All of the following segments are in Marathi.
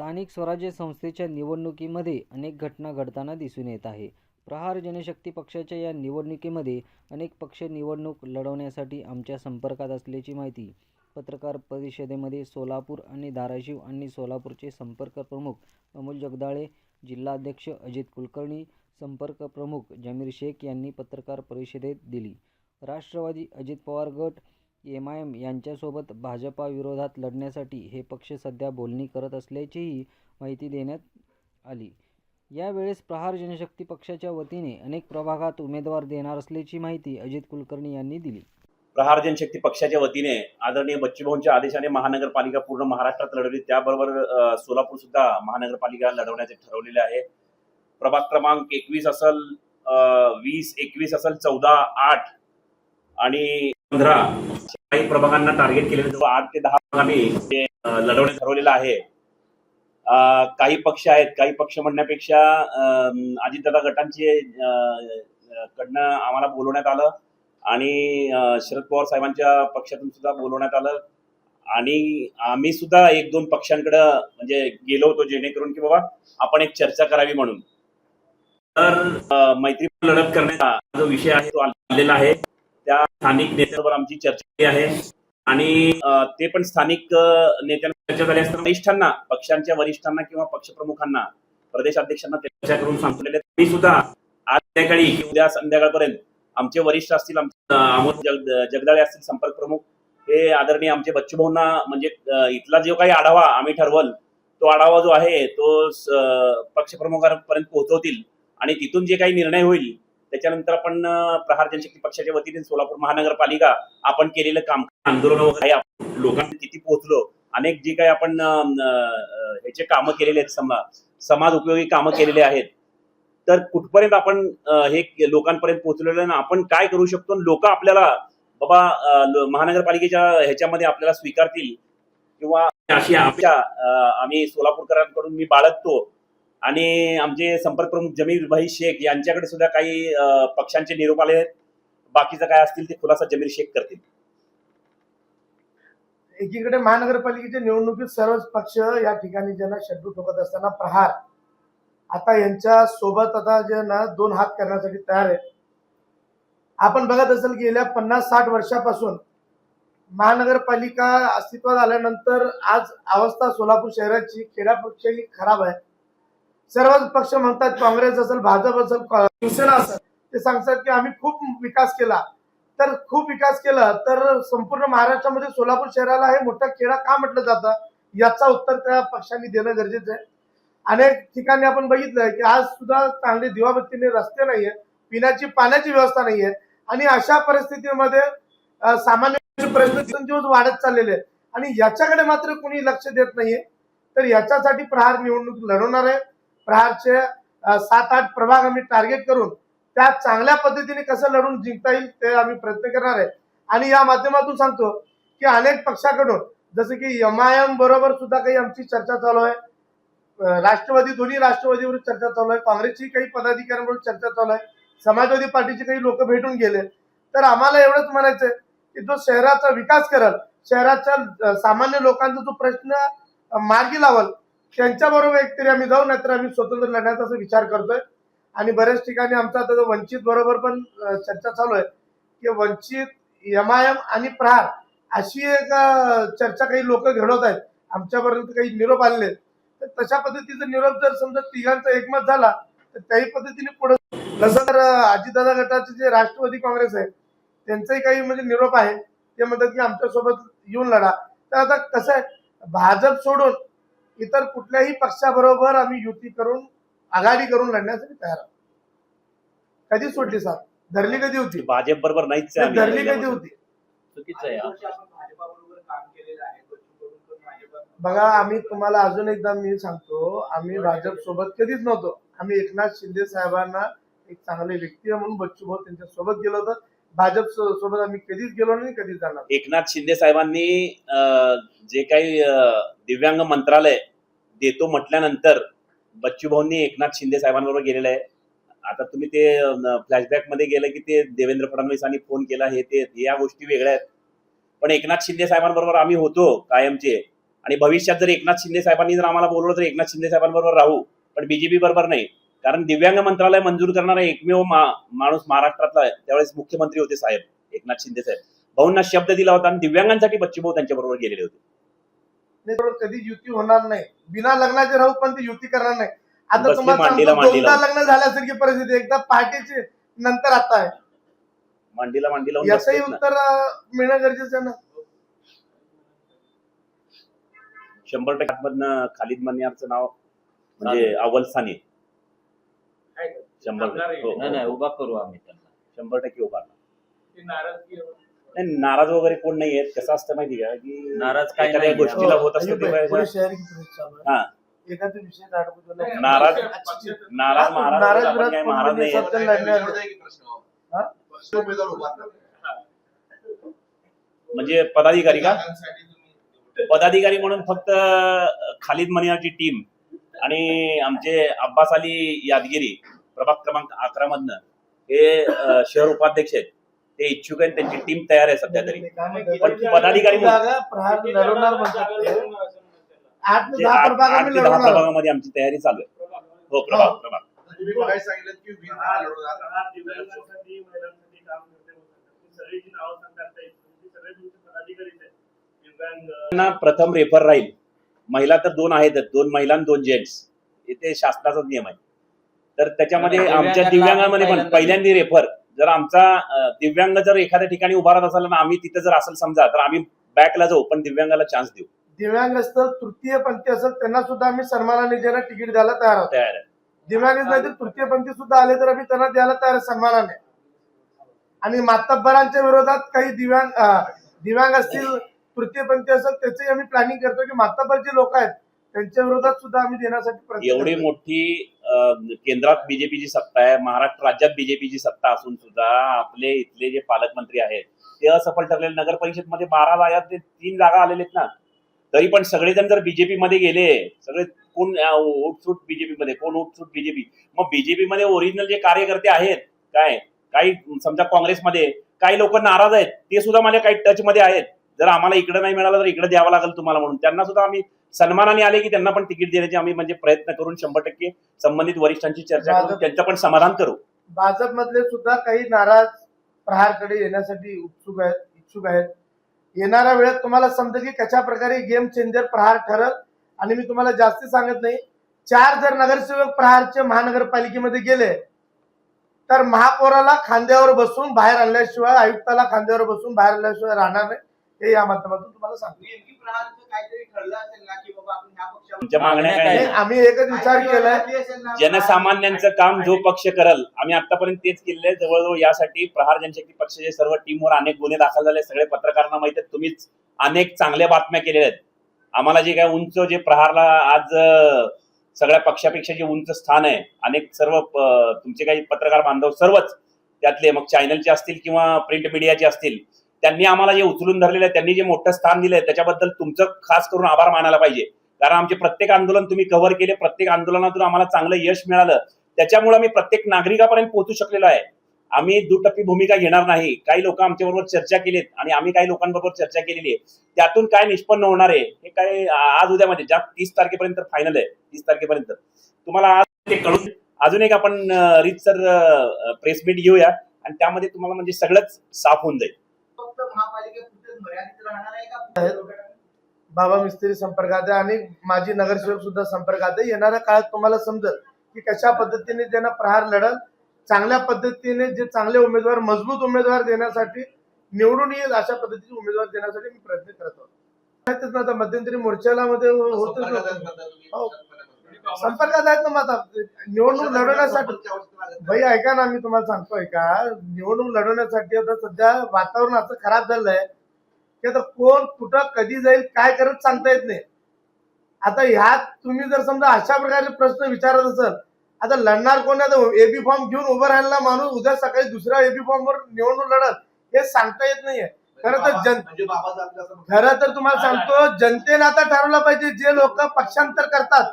स्थानिक स्वराज्य संस्थेच्या निवडणुकीमध्ये अनेक घटना घडताना दिसून येत आहे. प्रहार जनशक्ती पक्षाच्या या निवडणुकीमध्ये अनेक पक्ष निवडणूक लढवण्यासाठी आमच्या संपर्कात असल्याची माहिती पत्रकार परिषदेमध्ये सोलापूर आणि धाराशिव आणि सोलापूरचे संपर्क प्रमुख अमोल जगदाळे जिल्हाध्यक्ष अजित कुलकर्णी संपर्क प्रमुख जमीर शेख यांनी पत्रकार परिषदेत दिली. राष्ट्रवादी अजित पवार गट एम आय एम यांच्यासोबत भाजपा विरोधात लढण्यासाठी हे पक्ष सध्या बोलणी करत असल्याचीही माहिती देण्यात आली. यावेळेस प्रहार जनशक्ती पक्षाच्या वतीने अनेक प्रभागात उमेदवार देणार असल्याची माहिती अजित कुलकर्णी यांनी दिली. प्रहार जनशक्ती पक्षाच्या वतीने आदरणीय बच्चूभाऊंच्या आदेशाने महानगरपालिका पूर्ण महाराष्ट्रात लढवली. त्याबरोबर सोलापूर सुद्धा महानगरपालिका लढवण्याचे ठरवलेले आहे. प्रभाग क्रमांक एकवीस असल वीस एकवीस असल चौदा आठ आणि पंधरा काही प्रभागांना टार्गेट केलेले जवळ आठ ते दहा भाग आम्ही लढवणे ठरवलेलं आहे. काही पक्ष आहेत काही पक्ष म्हणण्यापेक्षा अ, अजितदादा गटांचे कडनं आम्हाला बोलवण्यात आलं आणि शरद पवार साहेबांच्या पक्षातून सुद्धा बोलवण्यात आलं. आणि आम्ही सुद्धा एक दोन पक्षांकडे म्हणजे गेलो होतो जेणेकरून की बाबा आपण एक चर्चा करावी म्हणून. तर मैत्री लढत करण्याचा जो विषय आहे तो आलेला आहे. त्या स्थानिक नेत्यांवर आमची चर्चा आहे. आणि ते पण स्थानिक नेत्यांना चर्चा झाली असताना वरिष्ठांना पक्षांच्या वरिष्ठांना किंवा पक्षप्रमुखांना प्रदेश अध्यक्षांना चर्चा करून सांगितलेले मी सुद्धा आज संध्याकाळी उद्या संध्याकाळपर्यंत आमचे वरिष्ठ असतील आमचे अ, जग जगदाळे असतील संपर्क प्रमुख हे आदरणीय आमचे बच्चूभाऊंना म्हणजे इथला जो काही आढावा आम्ही ठरवल तो आढावा जो आहे तो पक्षप्रमुखांपर्यंत पोहोचवतील. आणि तिथून जे काही निर्णय होईल त्याच्यानंतर आपण प्रहार जनशक्ती पक्षाच्या वतीने सोलापूर महानगरपालिका आपण केलेलं काम आंदोलन वगैरे लोकांना किती पोहोचलो. अनेक जे काही आपण ह्याचे कामं केलेले आहेत समा समाज उपयोगी कामं केलेले आहेत. तर कुठपर्यंत आपण हे लोकांपर्यंत पोहोचलेलं आहे ना आपण काय करू शकतो लोक आपल्याला बाबा महानगरपालिकेच्या ह्याच्यामध्ये आपल्याला स्वीकारतील किंवा अशी आमच्या आम्ही सोलापूरकरांकडून मी बाळगतो. आणि आमचे संपर्क प्रमुख जमीर भाई शेख यांच्याकडे सुद्धा काही पक्षांचे निरोप आले आहेत. बाकीचं काय असतील ते खुलासा जमीर शेख करतील. एकीकडे महानगरपालिकेच्या निवडणुकीत सर्वच पक्ष या ठिकाणी ज्यांना शड्डू ठोकत असताना प्रहार. आता यांच्या सोबत आता जे ना दोन हात करण्यासाठी तयार आहेत. आपण बघत असाल की गेल्या पन्नास साठ वर्षापासून महानगरपालिका अस्तित्वात आल्यानंतर आज अवस्था सोलापूर शहराची खेड्यापेक्षाही खराब आहे. सर्वच पक्ष म्हणतात काँग्रेस असेल भाजप असेल शिवसेना असेल. ते सांगतात की आम्ही खूप विकास केला. तर खूप विकास केला तर संपूर्ण महाराष्ट्रामध्ये सोलापूर शहराला हे मोठा खेळा का म्हटलं जातं? याचा उत्तर त्या पक्षांनी देणं गरजेचं आहे. अनेक ठिकाणी आपण बघितलंय की आज सुद्धा चांगले दिवाबत्तीने रस्ते नाहीये पिण्याची पाण्याची व्यवस्था नाहीये आणि अशा परिस्थितीमध्ये सामान्य प्रश्न दिवस वाढत चाललेले आहेत आणि याच्याकडे मात्र कोणी लक्ष देत नाहीये. तर याच्यासाठी प्रहार निवडणूक लढवणार आहे. प्रहारचे सात आठ प्रभाग आम्ही टार्गेट करून त्या चांगल्या पद्धतीने कसं लढून जिंकता येईल ते आम्ही प्रयत्न करणार आहे. आणि या माध्यमातून सांगतो की अनेक पक्षाकडून जसं की एम आय एम बरोबर सुद्धा काही आमची चर्चा चालू आहे. राष्ट्रवादी दोन्ही राष्ट्रवादीवर चर्चा चालू आहे. काँग्रेसची काही पदाधिकाऱ्यांबरोबर चर्चा चालू आहे. समाजवादी पार्टीचे काही लोक भेटून गेले. तर आम्हाला एवढंच म्हणायचंय की जो शहराचा विकास करल शहराच्या सामान्य लोकांचा जो प्रश्न मार्गी लावल त्यांच्याबरोबर एकतरी आम्ही जाऊ नाहीतर आम्ही स्वतंत्र लढण्याचा असा विचार करतोय. आणि बऱ्याच ठिकाणी आमचा आता वंचित बरोबर पण चर्चा चालू आहे. की वंचित एम आय एम आणि प्रहार अशी एक चर्चा काही लोक घडवत आहेत. आमच्यापर्यंत काही निरोप आलेले आहेत. तर तशा पद्धतीचा निरोप जर समजा तिघांचा एकमत झाला तर त्याही पद्धतीने पुढे जसं तर अं, अजितदादा गटाचे जे राष्ट्रवादी काँग्रेस आहे त्यांचाही काही म्हणजे निरोप आहे. ते म्हणतात की आमच्यासोबत येऊन लढा. तर आता कसं आहे? भाजप सोडून इतर कुठल्याही पक्षाबरोबर आम्ही युती करून आघाडी करून लढण्यासाठी तयार आहोत. कधी सोडली साथ. धरली कधी होती? भाजप बरोबर नाहीच आम्ही. धरली कधी होती? चुकीचं आहे. हा. बघा आम्ही तुम्हाला अजून एकदा मी सांगतो आम्ही भाजप सोबत कधीच नव्हतो. आम्ही एकनाथ शिंदे साहेबांना एक चांगले व्यक्ती आहे म्हणून बच्चू भाऊ त्यांच्यासोबत गेलो होतो. भाजप सोबत आम्ही कधीच गेलो नाही कधीच जाणार एकनाथ शिंदे साहेबांनी जे काही दिव्यांग मंत्रालय देतो म्हटल्यानंतर बच्चू भाऊंनी एकनाथ शिंदे साहेबांबरोबर गेलेलं आहे. आता तुम्ही ते फ्लॅशबॅकमध्ये गेलं की ते देवेंद्र फडणवीसांनी फोन केला हे ते या गोष्टी वेगळ्या आहेत. पण एकनाथ शिंदे साहेबांबरोबर आम्ही होतो कायमचे. आणि भविष्यात जर एकनाथ शिंदे साहेबांनी जर आम्हाला बोलवलं तर एकनाथ शिंदे साहेबांबरोबर राहू. पण बीजेपी बरोबर नाही. कारण दिव्यांग मंत्रालय मंजूर करणारा एकमेव मा- माणूस महाराष्ट्रातला आहे. त्यावेळेस मुख्यमंत्री होते साहेब एकनाथ शिंदे साहेब. भाऊंना शब्द दिला होता आणि दिव्यांगांसाठी बच्चू भाऊ त्यांच्याबरोबर गेलेले होते. कधी युती होणार नाही. बिना लग्नाचे राहू पण ती युती करणार नाही. आता तुम्हाला मांडीला दोनदा. लग्न झाल्यासारखी परिस्थिती. एकदा पहाटेची नंतर आता आहे. मांडीला मांडी लावून याचंही. उत्तर मिळणं गरजेचं आहे ना. शंभर टक्के आतमधनं खालिद मनियारचं नाव म्हणजे अव्वल स्थानी. शंभर टक्के हो, नाही नाही हो, उभा करू आम्ही त्यांना. शंभर टक्के उभारणार. नाही नाराज वगैरे कोण नाही आहेत कसं असतं माहिती का की नाराज काही एखाद्या नाही. गोष्टीला होत असतं अय्यूब ते आहे, पुढे वेळेला- शहरी की पुढे चालू आहे. हा एखादा विषय दाखवतो ना. नाराज नाराज महाराज नाराज आपण विराज काय महाराज म्हणजे नाही लढण्यावर. हा? म्हणजे पदाधिकारी का पदाधिकारी म्हणून फक्त खालिद मनियाची टीम आणि आमचे अब्बास अली यादगिरी प्रभाग क्रमांक अकरा मधनं हे अं, शहर उपाध्यक्ष आहेत ते इच्छुक आहेत त्यांची टीम तयार आहे सध्या तरी? पण पदाधिकारी प्रभागामध्ये आमची तयारी चालू आहे. हो प्रभाग प्रभाग. प्रथम रेफर राहील. महिला तर दोन आहेतच दोन महिला आणि दोन जेंट्स इथे शासनाचाच नियम आहे. तर त्याच्यामध्ये आमच्या दिव्यांगांना दिव्यांगामध्ये पण पहिल्यांदा रेफर जर आमचा दिव्यांग जर एखाद्या ठिकाणी उभा राहत असेल ना आम्ही तिथं जर असेल समजा तर आम्ही बॅकला जाऊ पण दिव्यांगाला चान्स देऊ. दिव्यांग असतं तृतीय पंथी असेल त्यांना सुद्धा आम्ही सन्मानाने ज्यांना तिकीट द्यायला तयार आहोत. तयार आहे. दिव्यांग नाही तर तृतीय पंथी सुद्धा आले तर आम्ही त्यांना द्यायला तयार आहे सन्मानाने. आणि मातब्बरांच्या विरोधात काही दिव्यांग अं, दिव्यांग असतील तृतीय पंथी असेल त्याचंही आम्ही प्लॅनिंग करतो की मातब्बर जे लोक आहेत त्यांच्या विरोधात सुद्धा आम्ही देण्यासाठी प्रयत्न एवढी. मोठी केंद्रात बीजेपीची सत्ता आहे महाराष्ट्र राज्यात बीजेपीची सत्ता असून सुद्धा आपले इथले जे पालकमंत्री आहेत ते असफल ठरलेले नगर परिषदमध्ये बारा जागा ते तीन जागा आलेले आहेत ना. तरी पण सगळेजण जर बीजेपी मध्ये गेले सगळे कोण उठसूट बीजेपी मध्ये कोण उठसूट बीजेपी? मग बीजेपी मध्ये ओरिजिनल जे कार्यकर्ते आहेत काय? काही समजा काँग्रेसमध्ये काही लोक नाराज आहेत ते सुद्धा माझ्या काही टच मध्ये आहेत. जर आम्हाला इकडे नाही मिळालं तर इकडे द्यावं लागेल तुम्हाला म्हणून. त्यांना सुद्धा आम्ही सन्मानाने आले की त्यांना पण तिकीट देण्याचे आम्ही म्हणजे प्रयत्न करून शंभर टक्के संबंधित वरिष्ठांची चर्चा करून त्यांचं पण समाधान करू. भाजपमधले सुद्धा काही नाराज प्रहारकडे येण्यासाठी उत्सुक आहेत इच्छुक आहेत. येणाऱ्या वेळेत तुम्हाला समजेल की कशा प्रकारे गेम चेंजर प्रहार ठरल आणि मी तुम्हाला जास्ती सांगत नाही. चार जर नगरसेवक प्रहारचे महानगरपालिकेमध्ये गेले तर महापौराला खांद्यावर बसून बाहेर आणल्याशिवाय आयुक्ताला खांद्यावर बसून बाहेर आणल्याशिवाय राहणार नाही. हे या माध्यमातून तुम्हाला सांगतो. नेमकी प्रहारचं काहीतरी ठरलं असेल ना की बाबा आपण ह्या पक्षावर तुमच्या मागण्या काय नाही, आहेत? आम्ही एकच विचार केलाय. जनसामान्यांचं काम जो पक्ष करल आम्ही आतापर्यंत तेच केलेलं आहे. जवळजवळ यासाठी प्रहार जनशक्ती पक्षाचे सर्व टीमवर अनेक गुन्हे दाखल झाले. सगळे पत्रकारांना माहीत आहेत तुम्हीच अनेक चांगल्या बातम्या केलेल्या आहेत. आम्हाला जे काय उंच जे प्रहारला आज अं, सगळ्या पक्षापेक्षा जे उंच स्थान आहे अनेक सर्व प- तुमचे काही पत्रकार बांधव सर्वच त्यातले मग चॅनलचे असतील किंवा प्रिंट मीडियाचे असतील त्यांनी आम्हाला जे उचलून धरलेलं आहे त्यांनी जे मोठं स्थान दिलंय त्याच्याबद्दल तुमचं खास करून आभार मानायला पाहिजे. कारण आमचे प्रत्येक आंदोलन तुम्ही कव्हर केले प्रत्येक आंदोलनातून आम्हाला चांगलं यश मिळालं. त्याच्यामुळे आम्ही प्रत्येक नागरिकापर्यंत पोहोचू शकलेलो आहे. आम्ही दुटप्पी भूमिका घेणार नाही. काही लोक आमच्याबरोबर चर्चा केलीत आणि आम्ही काही लोकांबरोबर चर्चा केलेली आहे. त्यातून काय निष्पन्न होणार आहे हे काय आज उद्यामध्ये ज्या तीस तारखेपर्यंत फायनल आहे तीस तारखेपर्यंत. तुम्हाला आज ते कळून अजून एक आपण रीतसर प्रेस मीट घेऊया. आणि त्यामध्ये तुम्हाला म्हणजे सगळंच साफ होऊन जाईल. बाबा मिस्त्री संपर्कात आहे आणि माजी नगरसेवक सुद्धा संपर्कात आहे. येणाऱ्या काळात तुम्हाला समजेल की कशा पद्धतीने त्यांना प्रहार लढल चांगल्या पद्धतीने जे चांगले उमेदवार मजबूत उमेदवार देण्यासाठी निवडून येईल अशा पद्धतीचे उमेदवार देण्यासाठी मी प्रयत्न करत आता मध्यंतरी मोर्चाला मध्ये होतच संपर्कात आहेत ना आता? निवडणूक लढवण्यासाठी. भाई ऐका ना मी तुम्हाला सांगतोय का? निवडणूक लढवण्यासाठी आता सध्या वातावरण असं खराब झालंय. की आता कोण कुठं कधी जाईल काय करत सांगता येत नाही. आता ह्यात तुम्ही जर समजा अशा प्रकारे प्रश्न विचारत असाल आता लढणार कोण आता एबी फॉर्म घेऊन उभं राहिलेला माणूस उद्या सकाळी दुसऱ्या एबी फॉर्म वर निवडणूक लढत हे सांगता येत नाहीये. खरं तर जन म्हणजे. खरं तर तुम्हाला सांगतो जनतेने आता ठरवलं पाहिजे जे लोक पक्षांतर करतात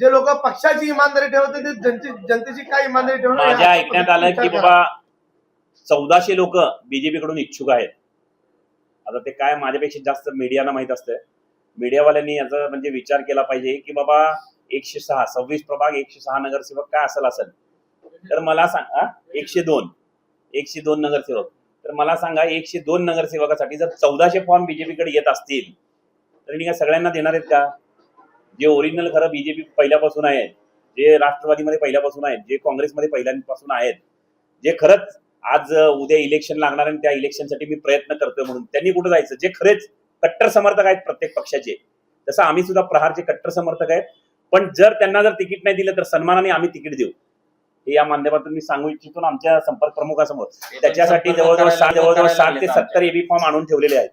जे लोक पक्षाची इमानदारी ठेवतात ते जनते जनतेची काय इमानदारी ठेवणार माझ्या ऐकण्यात आलं की विचार करा. बाबा चौदाशे लोक बीजेपी कडून इच्छुक आहेत. आता ते काय माझ्यापेक्षा जास्त मीडियाला माहीत असतं मीडियावाल्यांनी याचा म्हणजे विचार केला पाहिजे की बाबा एकशे सहा सव्वीस प्रभाग एकशे सहा नगरसेवक काय असेल असेल. तर मला सांगा एकशे दोन. एकशे दोन नगरसेवक. तर मला सांगा एकशे दोन नगरसेवकासाठी जर चौदाशे फॉर्म बीजेपीकडे येत असतील तर मी काय सगळ्यांना देणार आहेत का? जे ओरिजिनल खरं बीजेपी पहिल्यापासून आहेत जे राष्ट्रवादीमध्ये पहिल्यापासून आहेत जे काँग्रेसमध्ये पहिल्यापासून आहेत जे खरंच आज उद्या इलेक्शन लागणार आणि त्या इलेक्शनसाठी मी प्रयत्न करतोय म्हणून. त्यांनी कुठे जायचं? जे खरेच कट्टर समर्थक आहेत प्रत्येक पक्षाचे. तसं आम्ही सुद्धा प्रहारचे कट्टर समर्थक आहेत पण जर त्यांना जर तिकीट नाही दिलं तर सन्मानाने आम्ही तिकीट देऊ. हे या माध्यमातून मी सांगू इच्छितो आमच्या संपर्क प्रमुखासमोर. त्याच्यासाठी जवळजवळ सात जवळजवळ सात ते सत्तर एबी फॉर्म आणून ठेवलेले आहेत.